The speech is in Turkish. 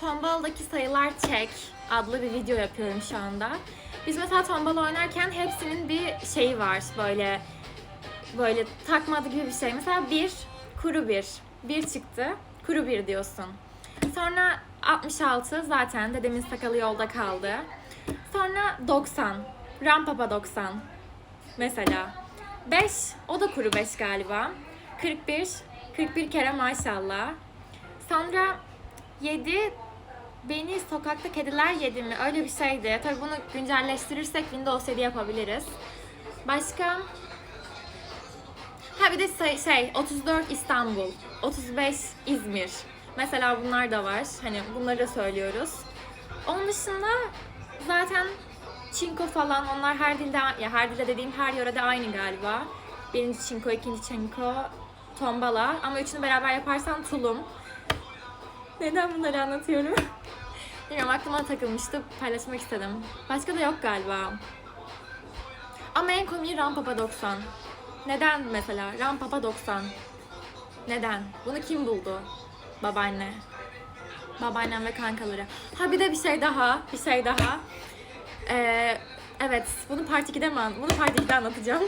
Tombala'daki sayılar çek adlı bir video yapıyorum şu anda. Biz mesela tombala oynarken hepsinin bir şeyi var böyle böyle takma gibi bir şey. Mesela bir, kuru bir. Bir çıktı, kuru bir diyorsun. Sonra 66 zaten dedemin sakalı yolda kaldı. Sonra 90, rampapa 90 mesela. 5, o da kuru 5 galiba. 41, 41 kere maşallah. Sonra 7, beni sokakta kediler yedi mi? Öyle bir şeydi. Tabii bunu güncelleştirirsek Windows 7 yapabiliriz. Başka? Ha bir de say- şey 34 İstanbul, 35 İzmir. Mesela bunlar da var. Hani bunları da söylüyoruz. Onun dışında zaten çinko falan onlar her dilde ya her dilde dediğim her yörede aynı galiba. Birinci çinko, ikinci çinko, tombala ama üçünü beraber yaparsan tulum. Neden bunları anlatıyorum? Bilmiyorum aklıma takılmıştı paylaşmak istedim. Başka da yok galiba. Ama en komiği Rampapa 90. Neden mesela? Rampapa 90. Neden? Bunu kim buldu? Babaanne. Babaannem ve kankaları. Ha bir de bir şey daha. Bir şey daha. Ee, evet bunu part 2'de mi Bunu part 2'de anlatacağım.